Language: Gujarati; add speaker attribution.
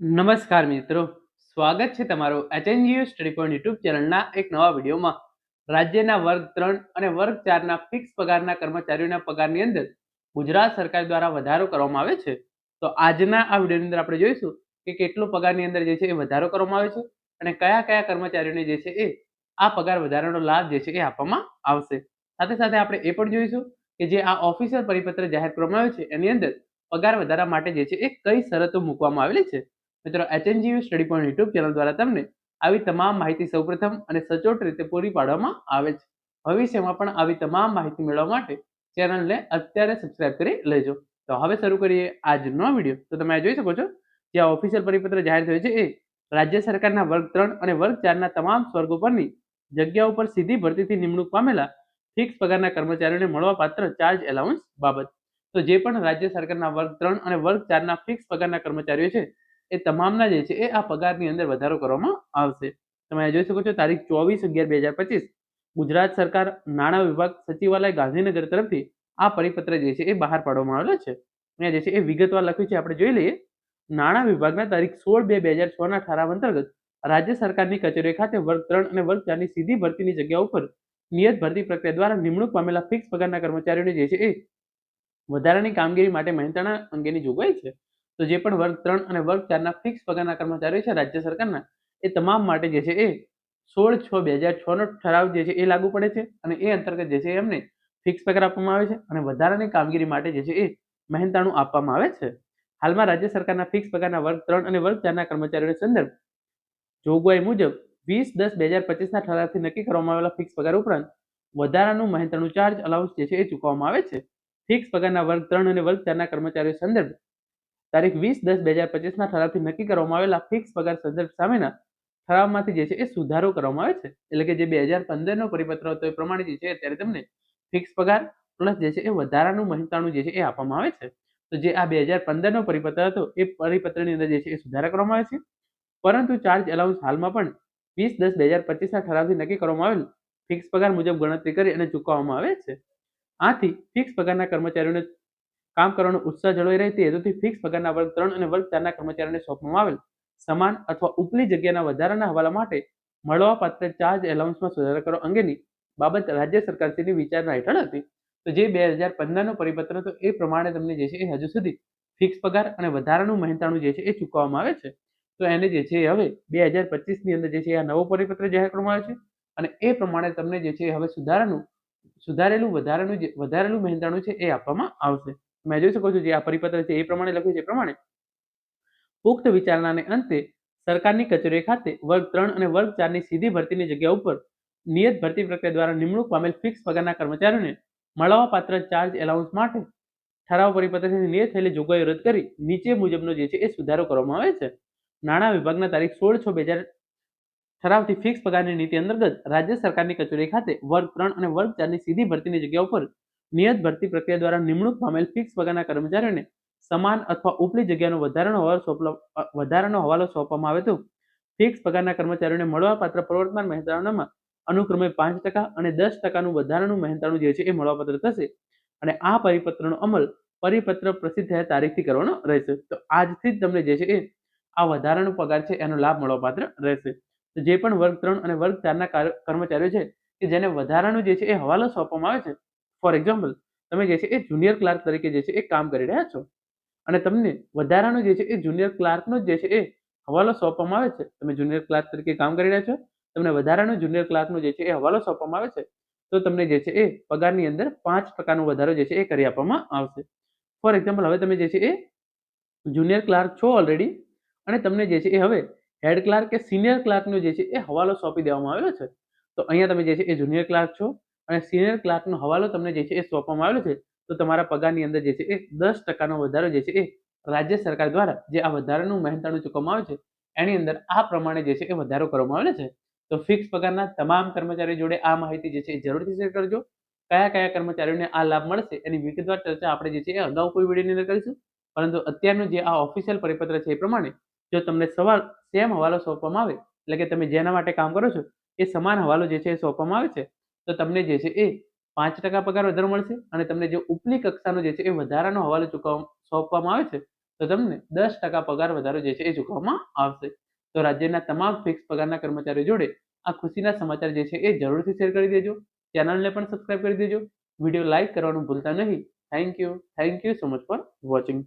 Speaker 1: નમસ્કાર મિત્રો. સ્વાગત છે તમારું એચએનજીયુ સ્ટડી પોઈન્ટ યુટ્યુબ ચેનલના એક નવા વિડીયોમાં. રાજ્યના વર્ગ ત્રણ અને વર્ગ ચારના ફિક્સ પગારના કર્મચારીઓના પગારની અંદર ગુજરાત સરકાર દ્વારા વધારો કરવામાં આવે છે. તો આજના આ વિડીયોની અંદર આપણે જોઈશું કે કેટલો પગારની અંદર જે છે એ વધારો કરવામાં આવે છે અને કયા કયા કર્મચારીઓને જે છે એ આ પગાર વધારાનો લાભ જે છે એ આપવામાં આવશે. સાથે સાથે આપણે એ પણ જોઈશું કે જે આ ઓફિસર પરિપત્ર જાહેર કરવામાં આવ્યો છે એની અંદર પગાર વધારા માટે જે છે એ કઈ શરતો મૂકવામાં આવેલી છે. મિત્રો HNGU study point YouTube channel દ્વારા તમને આવી તમામ માહિતી સૌપ્રથમ અને સચોટ રીતે પૂરી પાડવામાં આવે છે. ભવિષ્યમાં પણ આવી તમામ માહિતી મેળવવા માટે ચેનલને અત્યારે સબસ્ક્રાઇબ કરી લેજો. તો હવે શરૂ કરીએ આજનો વીડિયો. તો તમે જોઈ શકો છો, જે ઓફિશિયલ પરિપત્ર જાહેર થયો છે, એ રાજ્ય સરકારના વર્ગ ત્રણ અને વર્ગ ચારના તમામ સ્વર્ગો પરની જગ્યાઓ પર સીધી ભરતીથી નિમણૂક પામેલા ફિક્સ પગારના કર્મચારીઓને મળવાપાત્ર ચાર્જ એલાઉન્સ બાબત. તો જે પણ રાજ્ય સરકારના વર્ગ ત્રણ અને વર્ગ ચારના ફિક્સ પગારના કર્મચારીઓ છે એ તમામના જે છે એ આ પગારની અંદર વધારો કરવામાં આવશે. તમે જોઈ શકો છો, તારીખ ચોવીસ અગિયાર બે હજાર પચીસ, ગુજરાત સરકાર નાણાં વિભાગ સચિવાલય ગાંધીનગર તરફથી આ પરિપત્ર જે છે એ બહાર પાડવામાં આવેલો છે. અહીંયા જે છે એ વિગતવાર લખ્યું છે, આપણે જોઈ લઈએ. નાણાં વિભાગના તારીખ સોળ બે બે હજાર છના ઠરાવ અંતર્ગત રાજ્ય સરકારની કચેરીઓ ખાતે વર્ગ ત્રણ અને વર્ગ ચારની સીધી ભરતીની જગ્યા ઉપર નિયત ભરતી પ્રક્રિયા દ્વારા નિમણૂક પામેલા ફિક્સ પગારના કર્મચારીઓને જે છે એ વધારાની કામગીરી માટે મહેનતાણા અંગેની જોગવાઈ છે. તો જે પણ વર્ગ ત્રણ અને વર્ગ ચારના ફિક્સ પગારના કર્મચારીઓ છે રાજ્ય સરકારના, એ તમામ માટે જે છે એ સોળ છ બે હજાર છ નો ઠરાવ જે છે એ લાગુ પડે છે અને એ અંતર્ગત જે છે એમને ફિક્સ પગાર આપવામાં આવે છે અને વધારાની કામગીરી માટે જે છે એ મહેનતાણું આપવામાં આવે છે. હાલમાં રાજ્ય સરકારના ફિક્સ પગારના વર્ગ ત્રણ અને વર્ગ ચારના કર્મચારીઓને સંદર્ભ જોગવાઈ મુજબ વીસ દસ બે હજાર પચીસના ઠરાવથી નક્કી કરવામાં આવેલા ફિક્સ પગાર ઉપરાંત વધારાનું મહેનતાણું ચાર્જ અલાઉન્સ જે છે એ ચૂકવવામાં આવે છે. ફિક્સ પગારના વર્ગ ત્રણ અને વર્ગ ચારના કર્મચારીઓ સંદર્ભ તારીખ વીસ દસ બે હજાર પચીસના ઠરાવથી નક્કી કરવામાં આવેલા ફિક્સ પગાર સંદર્ભ સામેના ઠરાવમાંથી જે છે એ સુધારો કરવામાં આવે છે. એટલે કે જે બે હજાર પંદરનો પરિપત્ર હતો એ પ્રમાણે જે છે અત્યારે તમને ફિક્સ પગાર પ્લસ જે છે એ વધારાનું મહેનતાણું જે છે એ આપવામાં આવે છે. તો જે આ બે હજાર પંદરનો પરિપત્ર હતો એ પરિપત્રની અંદર જે છે એ સુધારા કરવામાં આવે છે. પરંતુ ચાર્જ એલાઉન્સ હાલમાં પણ વીસ દસ બે હજાર પચીસના ઠરાવથી નક્કી કરવામાં આવેલ ફિક્સ પગાર મુજબ ગણતરી કરી અને ચૂકવવામાં આવે છે. આથી ફિક્સ પગારના કર્મચારીઓને કામ કરવાનો ઉત્સાહ જળવાઈ રહે તે હેતુથી ફિક્સ પગારના વર્ગ ત્રણ અને વર્ગ ચારના કર્મચારીઓને સોંપવામાં આવેલ. સમાન અથવા ઉપલી જગ્યાના વધારાના હવાલા માટે મળવાપાત્ર ચાર્જ એલાઉન્સમાં સુધારો કરવા અંગેની બાબત રાજ્ય સરકારશ્રીની વિચારણા હેઠળ હતી. તો જે બે હજાર પંદરનો પરિપત્ર હતો એ પ્રમાણે તમને જે છે એ હજુ સુધી ફિક્સ પગાર અને વધારાનું મહેનતાણું જે છે એ ચૂકવવામાં આવે છે. તો એને જે છે હવે બે હજાર પચીસની અંદર જે છે આ નવો પરિપત્ર જાહેર કરવામાં આવે છે અને એ પ્રમાણે તમને જે છે હવે સુધારાનું, સુધારેલું વધારાનું જે, વધારેલું મહેનતાણું છે એ આપવામાં આવશે. તમે જોઈ શકો છો જે આ પરિપત્ર છે એ પ્રમાણે લખ્યું છે પ્રમાણે. પુખ્ત વિચારણાને અંતે સરકારની કચેરી ખાતે વર્ગ ત્રણ અને વર્ગ ચારની સીધી ભરતીની જગ્યા ઉપર નિયત ભરતી પ્રક્રિયા દ્વારા નિમણૂક પામેલ ફિક્સ પગારના કર્મચારીઓને મળવાપાત્ર ચાર્જ એલાઉન્સ માટે ઠરાવ પરિપત્રથી નિયત થયેલી જોગવાઈઓ રદ કરી નીચે મુજબનો જે છે એ સુધારો કરવામાં આવે છે. નાણાં વિભાગના તારીખ સોળ છ બે હજાર ઠરાવથી ફિક્સ પગારની નીતિ અંતર્ગત રાજ્ય સરકારની કચેરી ખાતે વર્ગ ત્રણ અને વર્ગ ચારની સીધી ભરતીની જગ્યા ઉપર નિયત ભરતી પ્રક્રિયા દ્વારા નિમણૂક પામેલ ફિક્સ પગારના કર્મચારીઓને સમાન અથવા ઉપલી જગ્યાનો વધારાનો હવાલો વધારાનો હવાલો સોંપવામાં આવે તો ફિક્સ પગારના કર્મચારીઓને મળવાપાત્ર પ્રવર્તમાન મહેતાણામાં અનુક્રમે પાંચ ટકા અને દસ ટકાનું વધારાનું મહેતાણું જે છે એ મળવાપાત્ર થશે. અને આ પરિપત્રનો અમલ પરિપત્ર પ્રસિદ્ધ થયા તારીખથી કરવાનો રહેશે. તો આજથી જ તમને જે છે એ આ વધારાનો પગાર છે એનો લાભ મળવાપાત્ર રહેશે. તો જે પણ વર્ગ ત્રણ અને વર્ગ ચારના કર્મચારીઓ છે કે જેને વધારાનું જે છે એ હવાલો સોંપવામાં આવે છે ફોર એક્ઝામ્પલ તમે જે છે એ જુનિયર ક્લાર્ક તરીકે જે છે એ કામ કરી રહ્યા છો અને તમને વધારાનો જે છે એ જુનિયર ક્લાર્કનો જે છે એ હવાલો સોંપવામાં આવે છે તમે જુનિયર ક્લાર્ક તરીકે કામ કરી રહ્યા છો તમને વધારાનો જુનિયર ક્લાર્કનો જે છે એ હવાલો સોંપવામાં આવે છે તો તમને જે છે એ પગારની અંદર પાંચ ટકાનો વધારો જે છે એ કરી આપવામાં આવશે ફોર એક્ઝામ્પલ હવે તમે જે છે એ જુનિયર ક્લાર્ક છો ઓલરેડી અને તમને જે છે એ હવે હેડ ક્લાર્ક કે સિનિયર ક્લાર્કનો જે છે એ હવાલો સોંપી દેવામાં આવેલો છે તો અહીંયા તમે જે છે એ જુનિયર ક્લાર્ક છો અને સિનિયર ક્લાર્કનો હવાલો તમને જે છે એ સોંપવામાં આવેલો છે. તો તમારા પગારની અંદર જે છે એ દસ ટકાનો વધારો જે છે એ રાજ્ય સરકાર દ્વારા જે આ વધારાનું મહેનતાણું ચૂકવવામાં આવે છે, એની અંદર આ પ્રમાણે જે છે એ વધારો કરવામાં આવેલો છે. તો ફિક્સ પગારના તમામ કર્મચારીઓ જોડે આ માહિતી જે છે એ જરૂરથી શેર કરજો. કયા કયા કર્મચારીઓને આ લાભ મળશે એની વિગતવાર ચર્ચા આપણે જે છે એ અગાઉ કોઈ વિડીયોની અંદર કરીશું. પરંતુ અત્યારનું જે આ ઓફિશિયલ પરિપત્ર છે એ પ્રમાણે જો તમને સવાલ સેમ હવાલો સોંપવામાં આવે, એટલે કે તમે જેના માટે કામ કરો છો, એ સમાન હવાલો જે છે એ સોંપવામાં આવે છે. તો તમને જે છે એ પાંચ ટકા પગાર વધારો મળશે અને તમને જે ઉપલી કક્ષાનો જે છે એ વધારાનો હવાલો ચૂકવવા સોંપવામાં આવે છે, તો તમને દસ ટકા પગાર વધારો જે છે એ ચૂકવવામાં આવશે. તો રાજ્યના તમામ ફિક્સ પગારના કર્મચારીઓ જોડે આ ખુશીના સમાચાર જે છે એ જરૂરથી શેર કરી દેજો. ચેનલને પણ સબસ્ક્રાઇબ કરી દેજો. વીડિયો લાઇક કરવાનું ભૂલતા નહીં. Thank you thank you so much for watching